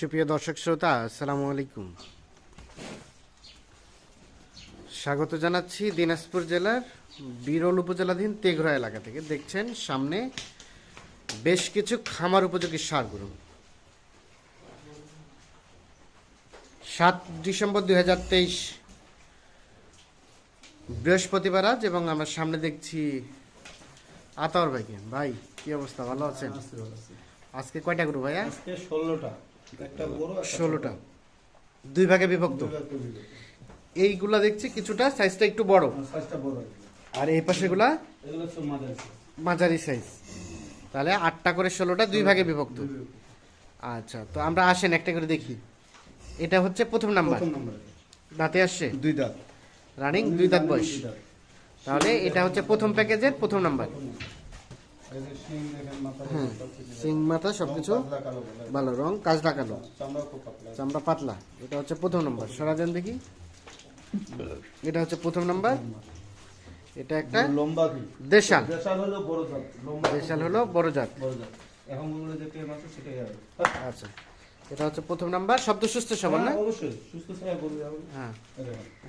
সুপ্রিয় দর্শক শ্রোতা আসসালামু আলাইকুম। স্বাগত জানাচ্ছি দিনাজপুর জেলার বিরল উপজেলাধীন তেঘরা এলাকা থেকে। দেখছেন সামনে বেশ কিছু খামার উপযোগী সার গরু। সাত ডিসেম্বর দুই হাজার তেইশ বৃহস্পতিবার আজ এবং আমরা সামনে দেখছি আতাওয়ার ভাইকে। ভাই কি অবস্থা? ভালো আছেন? আজকে কয়টা গরু ভাইয়া? আজকে ষোলোটা। একটা বড় একটা ষোলোটা। দুই ভাগে বিভক্ত। এইগুলা দেখছি কিছুটা সাইজটা একটু বড়। আর এগুলো। আর এই পাশেগুলা? মাঝারি সাইজ তাহলে আটটা করে ষোলোটা দুই ভাগে বিভক্ত। আচ্ছা তো আমরা আসেন একটা করে দেখি। এটা হচ্ছে প্রথম নাম্বার। দাঁতে আসছে? দুই দাঁত। রানিং দুই দাঁত বয়স। তাহলে এটা হচ্ছে প্রথম প্যাকেজের প্রথম নাম্বার। হ্যাঁ সিং মাথা কালো কালো। ভালো রং কালো চামড়া পাতলা। এটা হচ্ছে প্রথম নাম্বার সরা দেন দেখি। এটা হচ্ছে প্রথম নাম্বার এটা একটা লম্বা দেশাল। দেশাল হলো বড় জাত দেশাল হলো বড় জাত। বড় জাত। এখন ওগুলো যে টেম আছে সেটাই আচ্ছা এটা হচ্ছে প্রথম নাম্বার শব্দ সুস্থ সবল না? হ্যাঁ, অবশ্যই। সুস্থ ছাড়া বলবে হ্যাঁ।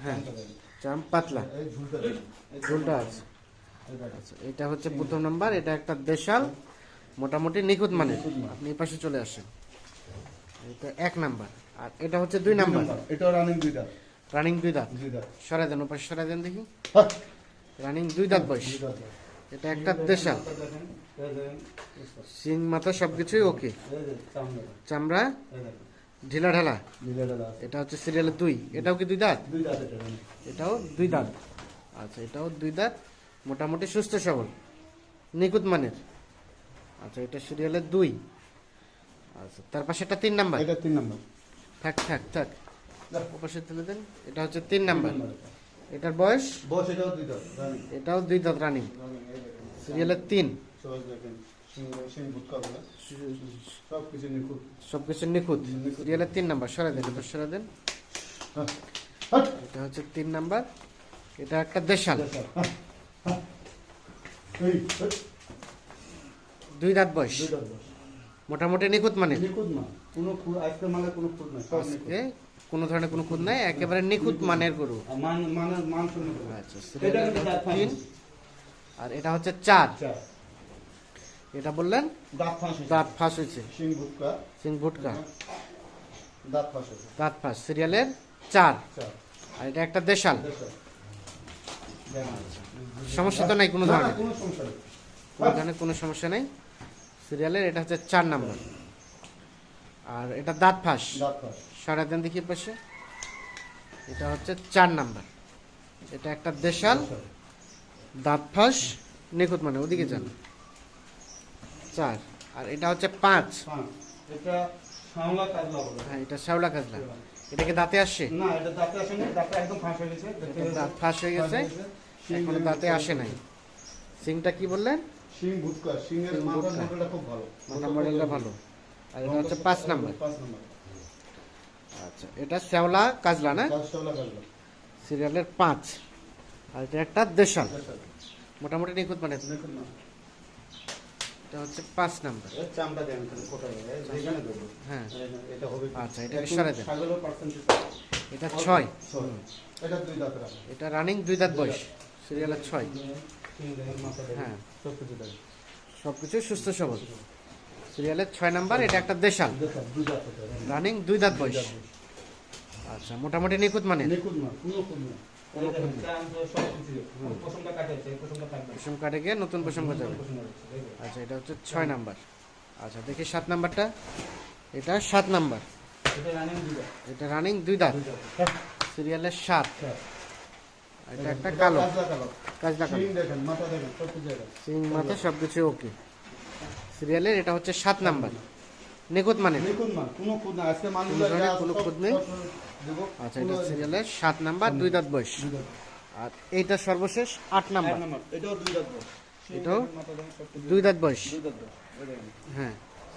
হ্যাঁ। চাম পাতলা। ঝুলটা ঝুলটা আছে। এটা হচ্ছে প্রথম নাম্বার এটা একটা দেশাল মোটামুটি নিখুঁত মানে আপনি এই পাশে চলে আসেন। এটা এক নাম্বার। আর এটা হচ্ছে দুই নাম্বার। এটাও রানিং দুই দাঁত। রানিং দুই দাঁত। সরাই দেন ওপাশে সরাই দেন দেখি। হ্যাঁ, রানিং দুই দাঁত বয়স। এটা একটা দেশাল। সিং মাথা সবকিছুই ওকে চামড়া, ঢিলা ঢালা। এটা হচ্ছে সিরিয়ালের দুই। এটাও কি দুই দাঁত? এটা। এটাও দুই দাঁত। আচ্ছা এটাও দুই দাঁত। মোটামুটি সুস্থ সবল। নিখুঁত মানের। আচ্ছা এটা সিরিয়ালের দুই। আচ্ছা তার পাশে একটা তিন নাম্বার। এটা তিন নম্বর। থাক থাক থাক। ওপাশে তুলে দেন। এটা হচ্ছে তিন নাম্বার। এটা। এটার বয়স? বস এটাও দুই দাঁত এটাও দুই দাঁত রানিং। সিরিয়ালের তিন। সবকিছু নিখুঁত। সিরিয়ালের তিন নাম্বার। সরাই দেন এবার সরাই দেন। হ্যাঁ, এটা হচ্ছে তিন নাম্বার। এটা একটা দেশাল দেশাল, হ্যাঁ, হ্যাঁ। এই, হাট, দুই দাঁত বয়স? দুই দাঁত বস। মোটামুটি নিখুঁত মানের নিখুঁত না, কোনো খুঁত- আজকের মালে কোনো খুঁত নাই, আজকে কোনো ধরনের কোনো খুঁত নাই একেবারে নিখুঁত মানের গরু। আর মান- মানের মান আচ্ছা তিন। আর এটা হচ্ছে চার। এটা বললেন? দাঁত ফাঁস হয়েছে। সিং ভুটকা দাঁত ফাঁস হয়েছে। দাঁত ফাঁস। সিরিয়ালের চার। আর এটা একটা দেশাল। সমস্যা তো নাই কোনো ধরনের। কোনো ধরনের কোনো সমস্যা নেই। সিরিয়ালের এটা হচ্ছে চার নম্বর। আর এটা দাঁত ফাঁস। সাড়ে দেন দেখি পাশে। এটা হচ্ছে চার নাম্বার। এটা একটা দেশাল। দাঁত ফাঁস নিখুঁত মানে ওদিকে যান। চার। আর এটা হচ্ছে পাঁচ। পাঁচ। এটা শাওলা কাজলা। হ্যাঁ। এটা শ্যাওলা এটাকে দাঁতে আসছে না, এটা দাঁতে আসেনি, দাঁতে একদম ফাঁস হয়ে গেছে। দাঁত ফাঁস হয়ে গেছে? এখনও দাঁতে আসে নাই। সিংটা কি বললেন? ভুটকা, শিংয়ের শিং মাথার মডেলটা খুব ভালো। মডেলটা ভালো। আর এটা হচ্ছে পাঁচ নাম্বার। পাঁচ নাম্বার। আচ্ছা এটা শ্যাওলা কাজলা না? শাওলা কাজলা। সিরিয়ালের পাঁচ। আর এটা একটা দেশাল। মোটামুটি নিখুঁত মানে? দেখুন না। এটা হচ্ছে পাঁচ নাম্বার। এই হ্যাঁ। এটা হবে আচ্ছা, একটু দেন। এটা। ছয়। এটা দুই দাঁত। এটা রানিং দুই দাঁত বয়স। সিরিয়ালের ছয়। হ্যাঁ। সব কিছু সবকিছু সুস্থ সবল। সিরিয়ালের ছয় নাম্বার এটা একটা দেশাল। রানিং দুই দাঁত। বয়স দুই দাঁত বয়স। আচ্ছা মোটামুটি নিখুঁত মানে নিখুঁত না, পশম কাটে গিয়ে নতুন পশম। আচ্ছা এটা হচ্ছে ছয় নাম্বার। আচ্ছা দেখি সাত নাম্বারটা। এটা সাত নাম্বার। এটা রানিং দুই দাঁত। সিরিয়ালের সাত। এটা একটা কালো। কাজলা সিং মাথা সবকিছু ওকে সিরিয়ালের এটা হচ্ছে সাত নাম্বার। নিখুঁত মানে? নিখুঁত না, কোনো না। আজকে সব- খুঁত নেই? আচ্ছা এটা সিরিয়ালের সাত নাম্বার দুই দাঁত বয়স। আর এইটা সর্বশেষ আট নাম্বার। এটাও দুই দাঁত বয়স। এটাও সব দুই দাঁত। হ্যাঁ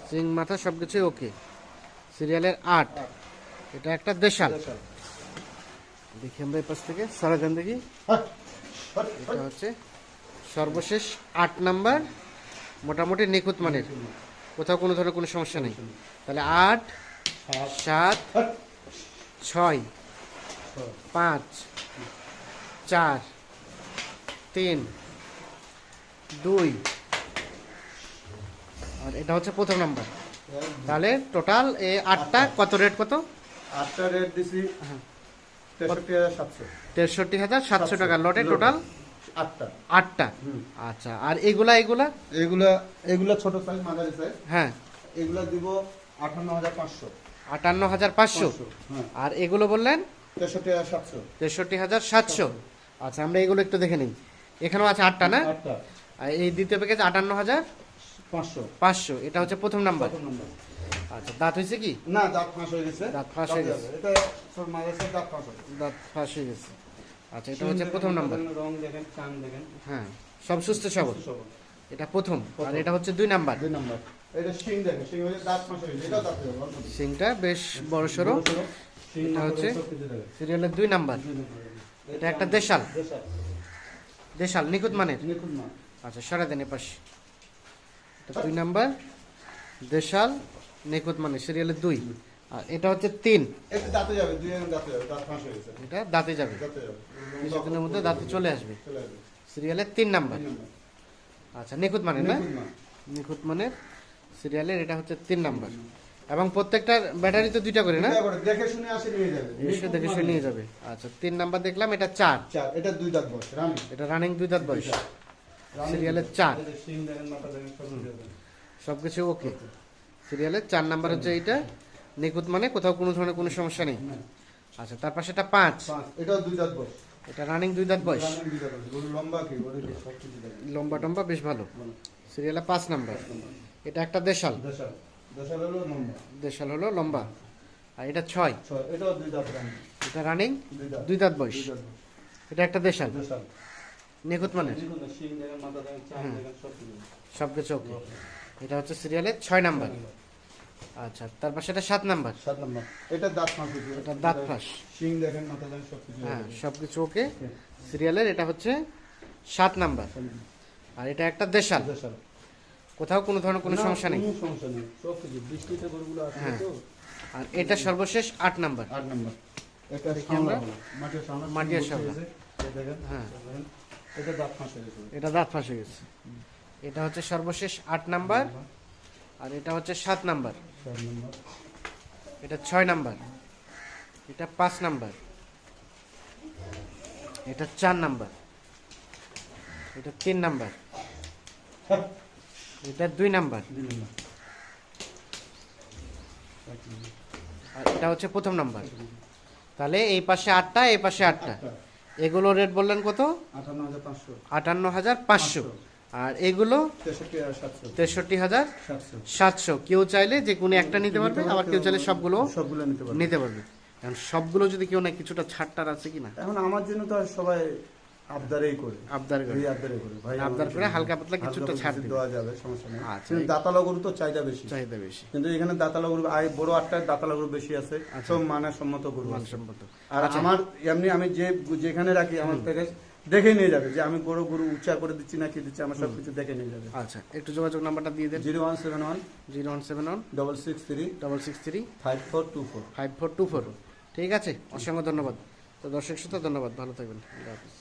সিং মাথা সবকিছুই ওকে সিরিয়ালের আট। এটা একটা দেশাল। দেখি আমরা এই পাশ থেকে। সরাজান দেখি। এটা হচ্ছে সর্বশেষ আট নাম্বার মোটামুটি নিখুঁত মানের। কোথাও কোনো ধরনের কোনো সমস্যা নেই। তাহলে আট সাত ছয় পাঁচ চার তিন দুই। আর এটা হচ্ছে প্রথম নাম্বার। তাহলে টোটাল এ আটটা কত রেট কত? আটটা রেট দিছি হ্যাঁ। তেষট্টি হাজার সাতশো। তেষট্টি হাজার সাতশো টাকা। লটে। টোটাল আটটা। আটটা? আচ্ছা আর এগুলা এগুলা? এগুলা এগুলা ছোট সাইজ মাঝারি সাইজ হ্যাঁ। এগুলা দিব আটান্ন হাজার পাঁচশো। আটান্ন হাজার পাঁচশো হ্যাঁ। আর এগুলো বললেন? তেষট্টি হাজার সাতশো। তেষট্টি হাজার সাতশো। আচ্ছা আমরা এগুলো একটু দেখে নিই। এখানেও আছে আটটা না? আর এই দ্বিতীয় প্যাকেজ আটান্ন হাজার পাঁচশো। পাঁচশো। এটা হচ্ছে প্রথম নাম্বার আচ্ছা দাঁত হয়েছে কি? না দাঁত ফাঁস হয়ে গেছে। দাঁত ফাঁস হয়ে গেছে। এটা দাঁত ফাঁস হয়ে গেছে। দাঁত ফাঁস হয়ে গেছে। আচ্ছা এটা হচ্ছে প্রথম নাম্বার। রং দেখেন চান দেখেন। হ্যাঁ সব সুস্থ সবল। এটা প্রথম আর এটা হচ্ছে দুই নাম্বার। দুই নম্বর। এটা শিং দেখেন শিং হচ্ছে দাঁত গেছে এটাও দাঁত। সিংটা বেশ বড় শিং এটা হচ্ছে-। সিরিয়ালের দুই নাম্বার। এটা একটা দেশাল। দেশাল। নিখুঁত মানের। নিখুঁত মাল। আচ্ছা সরা দেন এপাশে। এটা দুই নাম্বার। দেশাল নিখুঁত মানে সিরিয়ালের দুই। আর এটা হচ্ছে তিন। এটা দাঁতে যাবে দুই এম দাঁতে যাবে দাঁত ফাঁস হয়ে গেছে। এটা দাঁতে যাবে। দাঁতে যাবে কিছুদিনের মধ্যে দাঁতে চলে আসবে। সিরিয়ালের তিন নাম্বার। আচ্ছা নিখুঁত মানে না? নিখুঁত মানের। সিরিয়ালের এটা হচ্ছে তিন নাম্বার। এবং প্রত্যেকটার ব্যাটারি তো দুইটা করে না? দেখে শুনে আসে নিয়ে যাবে। এসে দেখে শুনে নিয়ে যাবে। আচ্ছা তিন নাম্বার দেখলাম এটা চার। চার এটা দুই দাঁত বয়স রানি। এটা রানিং দুই দাঁত বয়স। সিরিয়ালের চার। সবকিছু ওকে সিরিয়ালের চার নাম্বার হচ্ছে এইটা। নিখুঁত মানে কোথাও কোনো ধরনের কোনো সমস্যা নেই। আচ্ছা তার পাশে এটা পাঁচ এটা দুই দাঁত বয়স। এটা রানিং দুই দাঁত বয়স। লম্বা কি? লম্বা টম্বা বেশ ভালো। সিরিয়ালে পাঁচ নাম্বার। এটা একটা দেশাল। দেশাল। হলো লম্বা। দেশাল হলো লম্বা। আর এটা ছয়। এটা রানিং দুই দাঁত। বয়স। এটা একটা দেশাল। দেশাল। নিখুঁত মানে? দেখুন না, শিং দেখেন মাথা দেখেন চান হ্যাঁ। সব কিছু। সব কিছু ওকে এটা হচ্ছে সিরিয়ালের ছয় নাম্বার। আচ্ছা তার পাশে এটা সাত নাম্বার। সাত নম্বর। এটা দাঁত ফাঁস এটা দাঁত ফাঁস। শিং দেখেন মাথা দেখেন সব কিছু হ্যাঁ সব কিছু ওকে। সিরিয়ালের এটা হচ্ছে সাত নাম্বার। আর এটা একটা দেশাল। দেশাল। কোথাও কোনো ধরনের কোনো সমস্যা নেই। কোনো সমস্যা নেই। সব কিছু বৃষ্টিতে গরুগুলো আসে হ্যাঁ। তো। আর এটা সর্বশেষ আট নাম্বার। আট নম্বর। এটা আমরা। মাটির সামলা। মাটির দেখেন হ্যাঁ। এটা দাঁত ফাঁস হয়ে গেছে। এটা দাঁত ফাঁসে গেছে। এটা হচ্ছে সর্বশেষ আট নাম্বার। আর এটা হচ্ছে সাত নাম্বার। এটা ছয় নাম্বার। এটা পাঁচ নাম্বার। এটা চার নাম্বার। এটা তিন নাম্বার। এটা দুই নাম্বার। আর এটা হচ্ছে প্রথম নাম্বার। তাহলে এই পাশে আটটা এই পাশে আটটা। আটটা। এগুলো রেট বললেন কত? আটান্ন হাজার পাঁচশো। আটান্ন হাজার পাঁচশো। আর এগুলো তেষট্টি হাজার সাতশো। কেউ চাইলে যে কোনো একটা নিতে পারবে আবার কেউ চাইলে সবগুলো সবগুলো নিতে পারবে। কারণ সবগুলো যদি কেউ না কিছুটা ছাড়টার আছে কিনা? এখন আমার জন্য তো আর সবাই আবদারেই করে। আবদার করে। আবদারে করে। ভাই আবদার আমার করে হালকা পাতলা কিছুটা ছাড় দেওয়া যাবে সমস্যা নেই। আচ্ছা, কিন্তু দাতালা গরু তো চাহিদা বেশি। চাহিদা বেশি। কিন্তু এখানে দাতালা গরু আই বড় আটটার দাতালা গরু বেশি আছে আচ্ছা। সব মানের সম্মত গরু মানসম্মত। আর আচ্ছা। আমার এমনি আমি যে যেখানে রাখি আমার থেকে দেখে নিয়ে যাবে যে আমি গরু গরু উচ্চা করে দিচ্ছি না কি দিচ্ছি আমার সব কিছু দেখে নিয়ে যাবে। আচ্ছা একটু যোগাযোগ নাম্বারটা দিয়ে দেন। Zero one seven one zero one seven one double six three double six three five four two four. Five four two four. ঠিক আছে অসংখ্য ধন্যবাদ। তো দর্শক শ্রোতা ধন্যবাদ। ভালো থাকবেন। আল্লাহ হাফিজ।